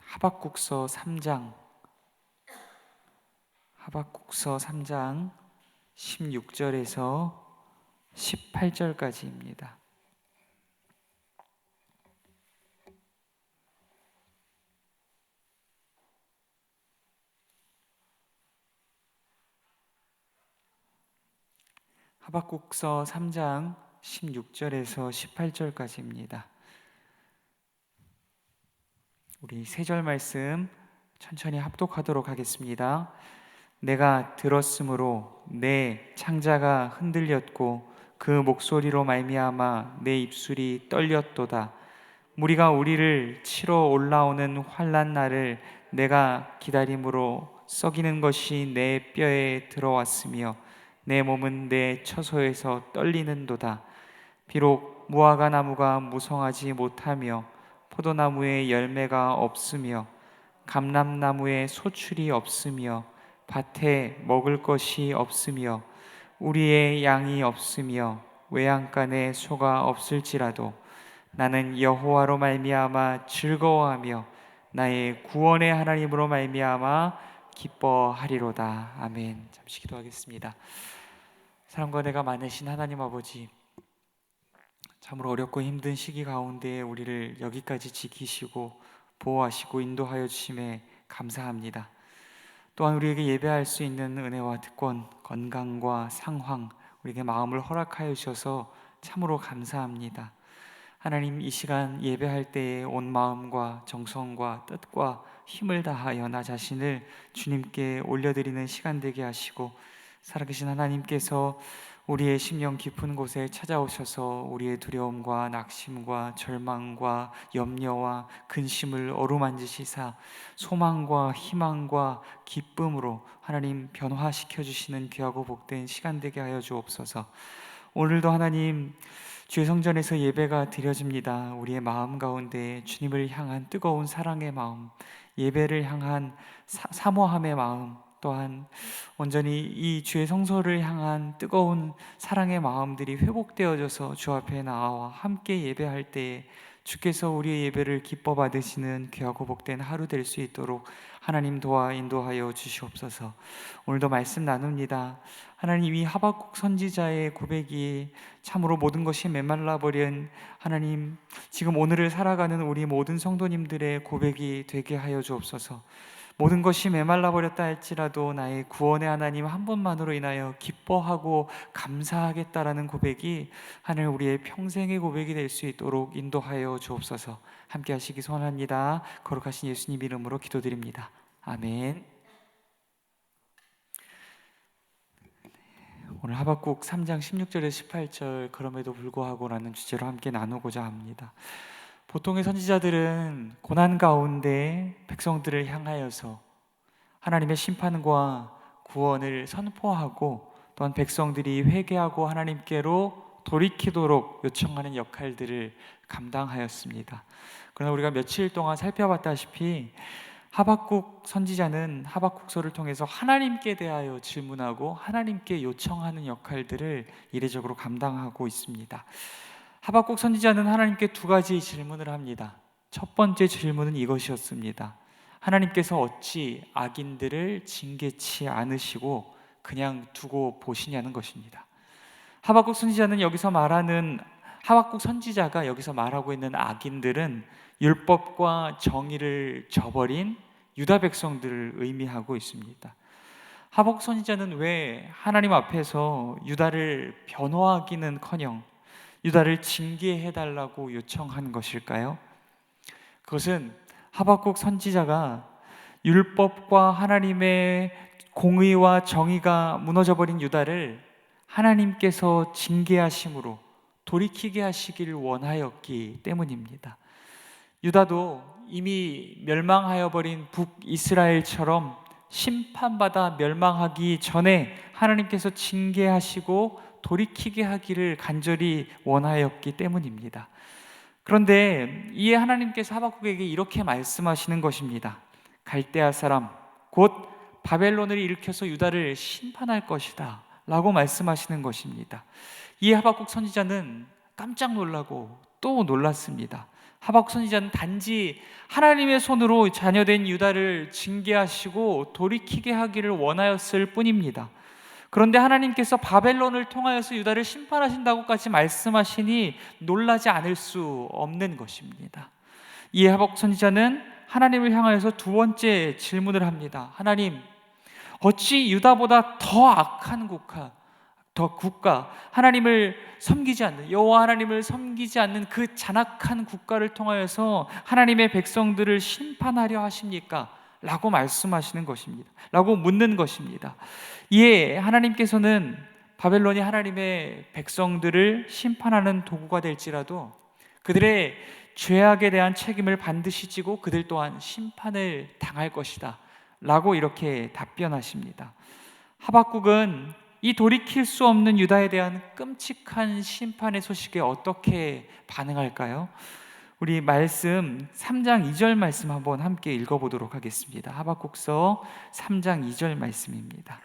하박국서 3장 하박국서 3장 16절에서 18절까지입니다. 하박국서 3장 16절에서 18절까지입니다. 우리 세절 말씀 천천히 합독하도록 하겠습니다. 내가 들었으므로 내 창자가 흔들렸고 그 목소리로 말미암아 내 입술이 떨렸도다. 무리가 우리를 치러 올라오는 환란 날을 내가 기다림으로 썩이는 것이 내 뼈에 들어왔으며 내 몸은 내 처소에서 떨리는도다. 비록 무화과 나무가 무성하지 못하며 포도나무에 열매가 없으며 감람나무에 소출이 없으며 밭에 먹을 것이 없으며 우리의 양이 없으며 외양간에 소가 없을지라도 나는 여호와로 말미암아 즐거워하며 나의 구원의 하나님으로 말미암아 기뻐하리로다. 아멘. 잠시 기도하겠습니다. 사랑과 내가 많으신 하나님 아버지, 참으로 어렵고 힘든 시기 가운데 우리를 여기까지 지키시고 보호하시고 인도하여 주심에 감사합니다. 또한 우리에게 예배할 수 있는 은혜와 특권, 건강과 상황, 우리에게 마음을 허락하여 주셔서 참으로 감사합니다. 하나님 이 시간 예배할 때에 온 마음과 정성과 뜻과 힘을 다하여 나 자신을 주님께 올려드리는 시간 되게 하시고 살아계신 하나님께서 우리의 심령 깊은 곳에 찾아오셔서 우리의 두려움과 낙심과 절망과 염려와 근심을 어루만지시사 소망과 희망과 기쁨으로 하나님 변화시켜 주시는 귀하고 복된 시간 되게 하여 주옵소서. 오늘도 하나님 주의 성전에서 예배가 드려집니다. 우리의 마음 가운데 주님을 향한 뜨거운 사랑의 마음, 예배를 향한 사, 사모함의 마음, 또한 온전히 이 주의 성소를 향한 뜨거운 사랑의 마음들이 회복되어져서 주 앞에 나와 함께 예배할 때에 주께서 우리의 예배를 기뻐 받으시는 귀하고 복된 하루 될 수 있도록 하나님 도와 인도하여 주시옵소서. 오늘도 말씀 나눕니다. 하나님 이 하박국 선지자의 고백이 참으로 모든 것이 메말라 버린 하나님 지금 오늘을 살아가는 우리 모든 성도님들의 고백이 되게 하여 주옵소서. 모든 것이 메말라 버렸다 할지라도 나의 구원의 하나님 한 분만으로 인하여 기뻐하고 감사하겠다라는 고백이 하늘 우리의 평생의 고백이 될 수 있도록 인도하여 주옵소서. 함께 하시기 소원합니다. 거룩하신 예수님 이름으로 기도드립니다. 아멘. 오늘 하박국 3장 16절에서 18절 그럼에도 불구하고라는 주제로 함께 나누고자 합니다. 보통의 선지자들은 고난 가운데 백성들을 향하여서 하나님의 심판과 구원을 선포하고 또한 백성들이 회개하고 하나님께로 돌이키도록 요청하는 역할들을 감당하였습니다. 그러나 우리가 며칠 동안 살펴봤다시피 하박국 선지자는 하박국서를 통해서 하나님께 대하여 질문하고 하나님께 요청하는 역할들을 이례적으로 감당하고 있습니다. 하박국 선지자는 하나님께 두 가지 질문을 합니다. 첫 번째 질문은 이것이었습니다. 하나님께서 어찌 악인들을 징계치 않으시고 그냥 두고 보시냐는 것입니다. 하박국 선지자는 여기서 말하는 하박국 선지자가 여기서 말하고 있는 악인들은 율법과 정의를 저버린 유다 백성들을 의미하고 있습니다. 하박국 선지자는 왜 하나님 앞에서 유다를 변호하기는커녕 유다를 징계해 달라고 요청한 것일까요? 그것은 하박국 선지자가 율법과 하나님의 공의와 정의가 무너져 버린 유다를 하나님께서 징계하심으로 돌이키게 하시기를 원하였기 때문입니다. 유다도 이미 멸망하여 버린 북이스라엘처럼 심판받아 멸망하기 전에 하나님께서 징계하시고 돌이키게 하기를 간절히 원하였기 때문입니다. 그런데 이에 하나님께서 하박국에게 이렇게 말씀하시는 것입니다. 갈대아 사람 곧 바벨론을 일으켜서 유다를 심판할 것이다. 라고 말씀하시는 것입니다. 이에 하박국 선지자는 깜짝 놀라고 또 놀랐습니다. 하박국 선지자는 단지 하나님의 손으로 자녀된 유다를 징계하시고 돌이키게 하기를 원하였을 뿐입니다. 그런데 하나님께서 바벨론을 통하여서 유다를 심판하신다고까지 말씀하시니 놀라지 않을 수 없는 것입니다. 하박국 선지자는 하나님을 향하여서 두 번째 질문을 합니다. 하나님, 어찌 유다보다 더 악한 국가, 더 국가, 하나님을 섬기지 않는 여호와 하나님을 섬기지 않는 그 잔악한 국가를 통하여서 하나님의 백성들을 심판하려 하십니까? 라고 말씀하시는 것입니다. 라고 묻는 것입니다. 이에 하나님께서는 바벨론이 하나님의 백성들을 심판하는 도구가 될지라도 그들의 죄악에 대한 책임을 반드시 지고 그들 또한 심판을 당할 것이다. 라고 이렇게 답변하십니다. 하박국은 이 돌이킬 수 없는 유다에 대한 끔찍한 심판의 소식에 어떻게 반응할까요? 우리 말씀 3장 2절 말씀 한번 함께 읽어보도록 하겠습니다. 하박국서 3장 2절 말씀입니다.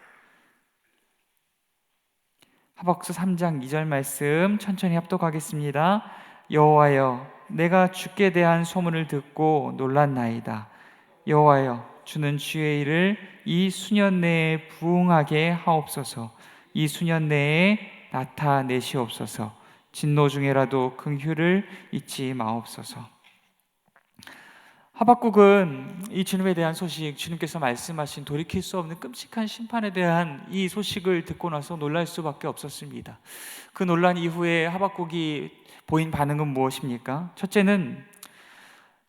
하박국서 3장 2절 말씀 천천히 합독하겠습니다. 여호와여, 내가 주께 대한 소문을 듣고 놀랐나이다. 여호와여, 주는 주의 일을 이 수년 내에 부응하게 하옵소서. 이 수년 내에 나타내시옵소서. 진노 중에라도 긍휼을 잊지 마옵소서. 하박국은 이 주님에 대한 소식, 주님께서 말씀하신 돌이킬 수 없는 끔찍한 심판에 대한 이 소식을 듣고 나서 놀랄 수밖에 없었습니다. 그 논란 이후에 하박국이 보인 반응은 무엇입니까? 첫째는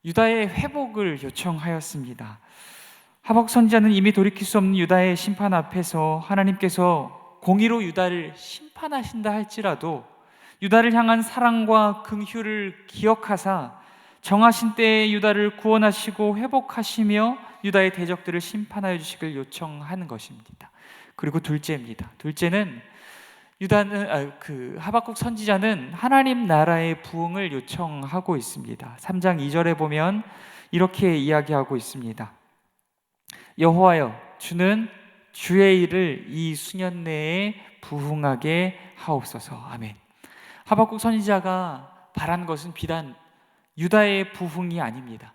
유다의 회복을 요청하였습니다. 하박 선지자는 이미 돌이킬 수 없는 유다의 심판 앞에서 하나님께서 공의로 유다를 심판하신다 할지라도 유다를 향한 사랑과 긍휼을 기억하사 정하신 때에 유다를 구원하시고 회복하시며 유다의 대적들을 심판하여 주시길 요청하는 것입니다. 그리고 둘째입니다. 둘째는 유다는 아, 그 하박국 선지자는 하나님 나라의 부흥을 요청하고 있습니다. 3장 2절에 보면 이렇게 이야기하고 있습니다. 여호와여 주는 주의 일을 이 수년 내에 부흥하게 하옵소서. 아멘. 하박국 선지자가 바란 것은 비단 유다의 부흥이 아닙니다.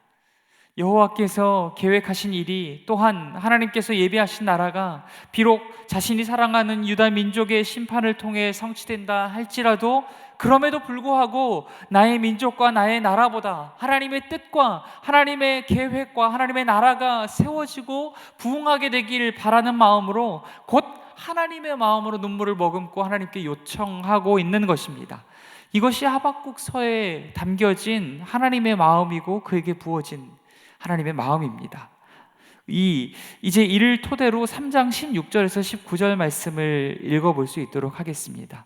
여호와께서 계획하신 일이 또한 하나님께서 예비하신 나라가 비록 자신이 사랑하는 유다 민족의 심판을 통해 성취된다 할지라도 그럼에도 불구하고 나의 민족과 나의 나라보다 하나님의 뜻과 하나님의 계획과 하나님의 나라가 세워지고 부흥하게 되길 바라는 마음으로 곧 하나님의 마음으로 눈물을 머금고 하나님께 요청하고 있는 것입니다. 이것이 하박국서에 담겨진 하나님의 마음이고 그에게 부어진 하나님의 마음입니다. 이 이제 이를 토대로 3장 16절에서 19절 말씀을 읽어 볼 수 있도록 하겠습니다.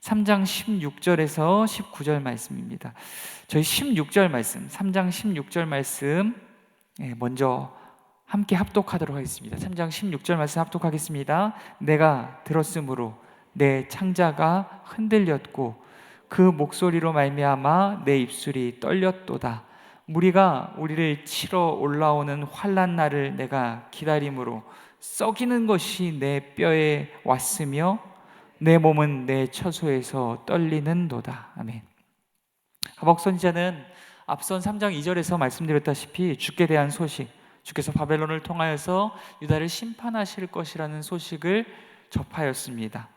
3장 16절에서 19절 말씀입니다. 저희 16절 말씀, 3장 16절 말씀 예, 먼저 함께 합독하도록 하겠습니다. 3장 16절 말씀 합독하겠습니다. 내가 들었으므로 내 창자가 흔들렸고 그 목소리로 말미암아 내 입술이 떨렸도다. 무리가 우리를 치러 올라오는 환란 날을 내가 기다림으로 썩이는 것이 내 뼈에 왔으며 내 몸은 내 처소에서 떨리는도다. 아멘. 하박 선지자는 앞선 3장 2절에서 말씀드렸다시피 주께 대한 소식, 주께서 바벨론을 통하여서 유다를 심판하실 것이라는 소식을 접하였습니다.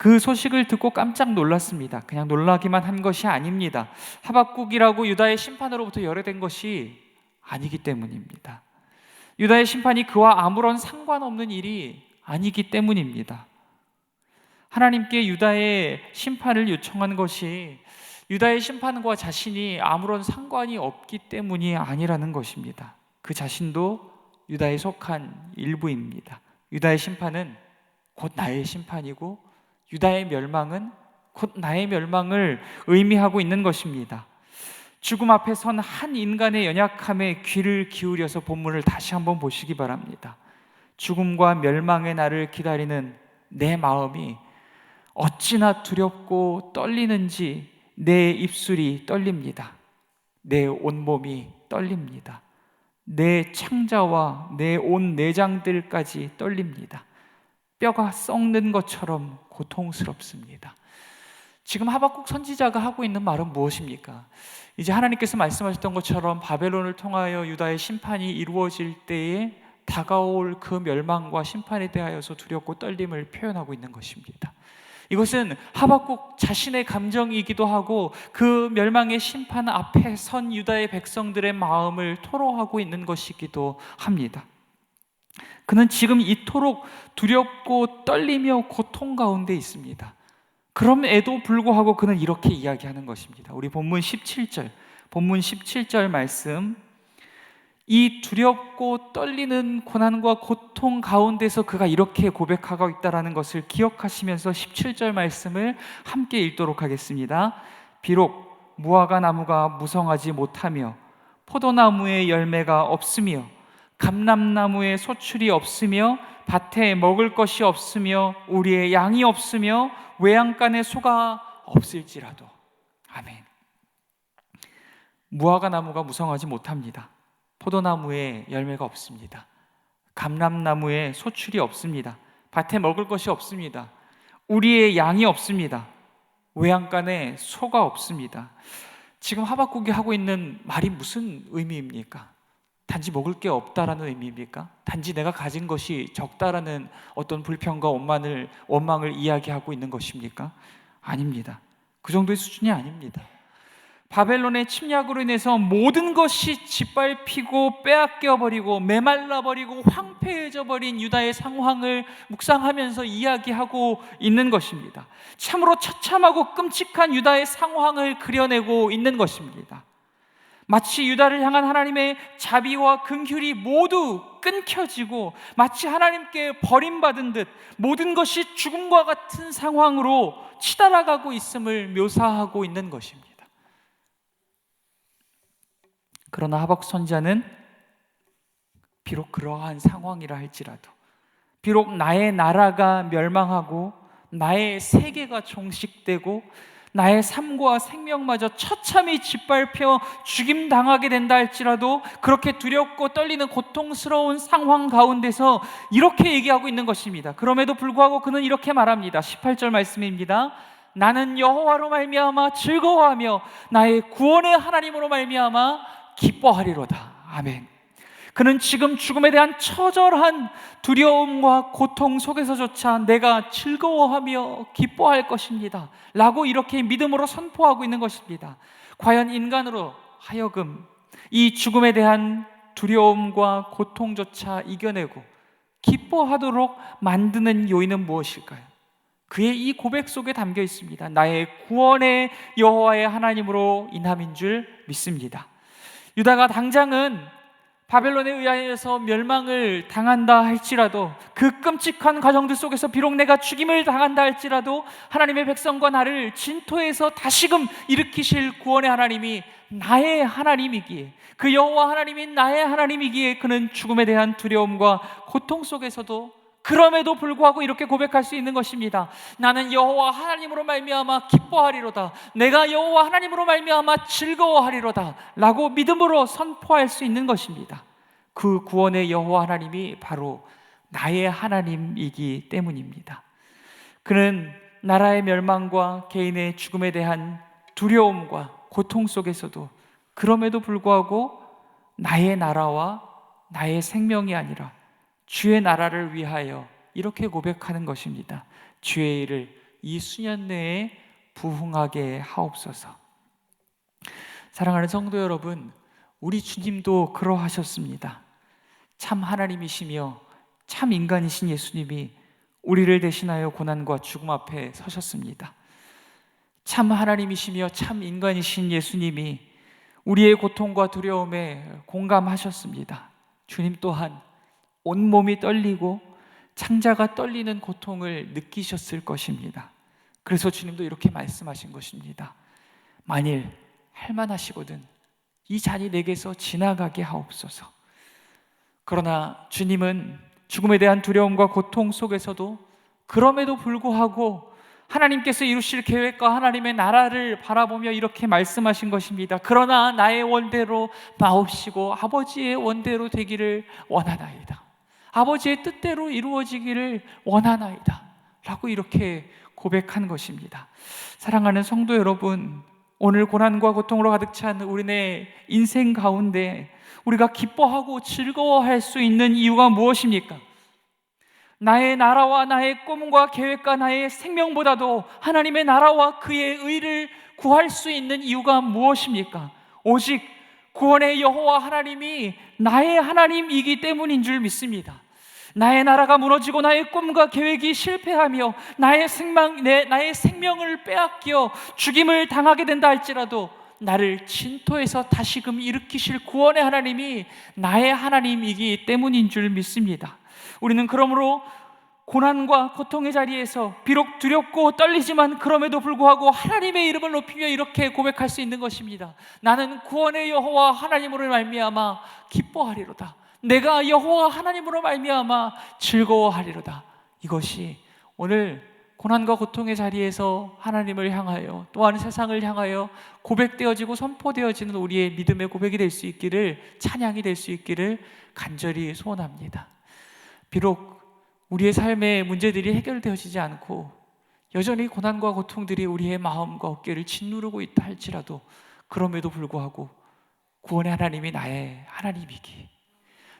그 소식을 듣고 깜짝 놀랐습니다. 그냥 놀라기만 한 것이 아닙니다. 하박국이라고 유다의 심판으로부터 열애된 것이 아니기 때문입니다. 유다의 심판이 그와 아무런 상관없는 일이 아니기 때문입니다. 하나님께 유다의 심판을 요청한 것이 유다의 심판과 자신이 아무런 상관이 없기 때문이 아니라는 것입니다. 그 자신도 유다에 속한 일부입니다. 유다의 심판은 곧 나의 심판이고 유다의 멸망은 곧 나의 멸망을 의미하고 있는 것입니다. 죽음 앞에 선 한 인간의 연약함에 귀를 기울여서 본문을 다시 한번 보시기 바랍니다. 죽음과 멸망의 날을 기다리는 내 마음이 어찌나 두렵고 떨리는지 내 입술이 떨립니다. 내 온몸이 떨립니다. 내 창자와 내 온 내장들까지 떨립니다. 뼈가 썩는 것처럼 고통스럽습니다. 지금 하박국 선지자가 하고 있는 말은 무엇입니까? 이제 하나님께서 말씀하셨던 것처럼 바벨론을 통하여 유다의 심판이 이루어질 때에 다가올 그 멸망과 심판에 대하여서 두렵고 떨림을 표현하고 있는 것입니다. 이것은 하박국 자신의 감정이기도 하고 그 멸망의 심판 앞에 선 유다의 백성들의 마음을 토로하고 있는 것이기도 합니다. 그는 지금 이토록 두렵고 떨리며 고통 가운데 있습니다. 그럼에도 불구하고 그는 이렇게 이야기하는 것입니다. 우리 본문 17절, 본문 17절 말씀. 이 두렵고 떨리는 고난과 고통 가운데서 그가 이렇게 고백하고 있다라는 것을 기억하시면서 17절 말씀을 함께 읽도록 하겠습니다. 비록 무화과 나무가 무성하지 못하며 포도나무에 열매가 없으며 감람나무에 소출이 없으며 밭에 먹을 것이 없으며 우리의 양이 없으며 외양간에 소가 없을지라도 아멘. 무화과 나무가 무성하지 못합니다. 포도나무에 열매가 없습니다. 감람나무에 소출이 없습니다. 밭에 먹을 것이 없습니다. 우리의 양이 없습니다. 외양간에 소가 없습니다. 지금 하박국이 하고 있는 말이 무슨 의미입니까? 단지 먹을 게 없다라는 의미입니까? 단지 내가 가진 것이 적다라는 어떤 불평과 원망을 원망을 이야기하고 있는 것입니까? 아닙니다. 그 정도의 수준이 아닙니다. 바벨론의 침략으로 인해서 모든 것이 짓밟히고 빼앗겨 버리고 메말라 버리고 황폐해져 버린 유다의 상황을 묵상하면서 이야기하고 있는 것입니다. 참으로 처참하고 끔찍한 유다의 상황을 그려내고 있는 것입니다. 마치 유다를 향한 하나님의 자비와 긍휼이 모두 끊겨지고 마치 하나님께 버림받은 듯 모든 것이 죽음과 같은 상황으로 치달아가고 있음을 묘사하고 있는 것입니다. 그러나 하박 선자는 비록 그러한 상황이라 할지라도 비록 나의 나라가 멸망하고 나의 세계가 종식되고 나의 삶과 생명마저 처참히 짓밟혀 죽임 당하게 된다 할지라도 그렇게 두렵고 떨리는 고통스러운 상황 가운데서 이렇게 얘기하고 있는 것입니다. 그럼에도 불구하고 그는 이렇게 말합니다. 18절 말씀입니다. 나는 여호와로 말미암아 즐거워하며 나의 구원의 하나님으로 말미암아 기뻐하리로다. 아멘. 그는 지금 죽음에 대한 처절한 두려움과 고통 속에서조차 내가 즐거워하며 기뻐할 것입니다. 라고 이렇게 믿음으로 선포하고 있는 것입니다. 과연 인간으로 하여금 이 죽음에 대한 두려움과 고통조차 이겨내고 기뻐하도록 만드는 요인은 무엇일까요? 그의 이 고백 속에 담겨 있습니다. 나의 구원의 여호와의 하나님으로 인함인 줄 믿습니다. 유다가 당장은 바벨론에 의하여서 멸망을 당한다 할지라도 그 끔찍한 과정들 속에서 비록 내가 죽임을 당한다 할지라도 하나님의 백성과 나를 진토에서 다시금 일으키실 구원의 하나님이 나의 하나님이기에 그 여호와 하나님이 나의 하나님이기에 그는 죽음에 대한 두려움과 고통 속에서도 그럼에도 불구하고 이렇게 고백할 수 있는 것입니다. 나는 여호와 하나님으로 말미암아 기뻐하리로다. 내가 여호와 하나님으로 말미암아 즐거워하리로다. 라고 믿음으로 선포할 수 있는 것입니다. 그 구원의 여호와 하나님이 바로 나의 하나님이기 때문입니다. 그는 나라의 멸망과 개인의 죽음에 대한 두려움과 고통 속에서도 그럼에도 불구하고 나의 나라와 나의 생명이 아니라 주의 나라를 위하여 이렇게 고백하는 것입니다. 주의 일을 이 수년 내에 부흥하게 하옵소서. 사랑하는 성도 여러분, 우리 주님도 그러하셨습니다. 참 하나님이시며 참 인간이신 예수님이 우리를 대신하여 고난과 죽음 앞에 서셨습니다. 참 하나님이시며 참 인간이신 예수님이 우리의 고통과 두려움에 공감하셨습니다. 주님 또한 온몸이 떨리고 창자가 떨리는 고통을 느끼셨을 것입니다. 그래서 주님도 이렇게 말씀하신 것입니다. 만일 할만하시거든 이 잔이 내게서 지나가게 하옵소서. 그러나 주님은 죽음에 대한 두려움과 고통 속에서도 그럼에도 불구하고 하나님께서 이루실 계획과 하나님의 나라를 바라보며 이렇게 말씀하신 것입니다. 그러나 나의 원대로 마옵시고 아버지의 원대로 되기를 원하나이다. 아버지의 뜻대로 이루어지기를 원하나이다. 라고 이렇게 고백한 것입니다. 사랑하는 성도 여러분, 오늘 고난과 고통으로 가득 찬 우리네 인생 가운데 우리가 기뻐하고 즐거워할 수 있는 이유가 무엇입니까? 나의 나라와 나의 꿈과 계획과 나의 생명보다도 하나님의 나라와 그의 의를 구할 수 있는 이유가 무엇입니까? 오직 구원의 여호와 하나님이 나의 하나님이기 때문인 줄 믿습니다. 나의 나라가 무너지고 나의 꿈과 계획이 실패하며 나의 생명, 내, 나의 생명을 빼앗겨 죽임을 당하게 된다 할지라도 나를 진토에서 다시금 일으키실 구원의 하나님이 나의 하나님이기 때문인 줄 믿습니다. 우리는 그러므로 고난과 고통의 자리에서 비록 두렵고 떨리지만 그럼에도 불구하고 하나님의 이름을 높이며 이렇게 고백할 수 있는 것입니다. 나는 구원의 여호와 하나님으로 말미암아 기뻐하리로다. 내가 여호와 하나님으로 말미암아 즐거워하리로다. 이것이 오늘 고난과 고통의 자리에서 하나님을 향하여 또한 세상을 향하여 고백되어지고 선포되어지는 우리의 믿음의 고백이 될 수 있기를 찬양이 될 수 있기를 간절히 소원합니다. 비록 우리의 삶의 문제들이 해결되어지지 않고 여전히 고난과 고통들이 우리의 마음과 어깨를 짓누르고 있다 할지라도 그럼에도 불구하고 구원의 하나님이 나의 하나님이기.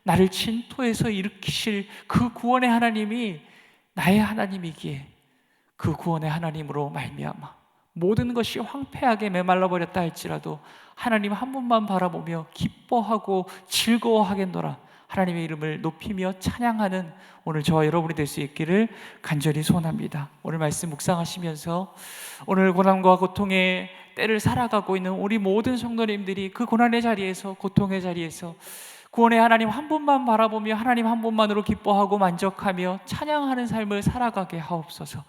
나를 진토에서 일으키실 그 구원의 하나님이 나의 하나님이기에 그 구원의 하나님으로 말미암아 모든 것이 황폐하게 메말라 버렸다 할지라도 하나님 한 분만 바라보며 기뻐하고 즐거워하겠노라 하나님의 이름을 높이며 찬양하는 오늘 저와 여러분이 될 수 있기를 간절히 소원합니다. 오늘 말씀 묵상하시면서 오늘 고난과 고통의 때를 살아가고 있는 우리 모든 성도님들이 그 고난의 자리에서 고통의 자리에서 구원의 하나님 한 분만 바라보며 하나님 한 분만으로 기뻐하고 만족하며 찬양하는 삶을 살아가게 하옵소서.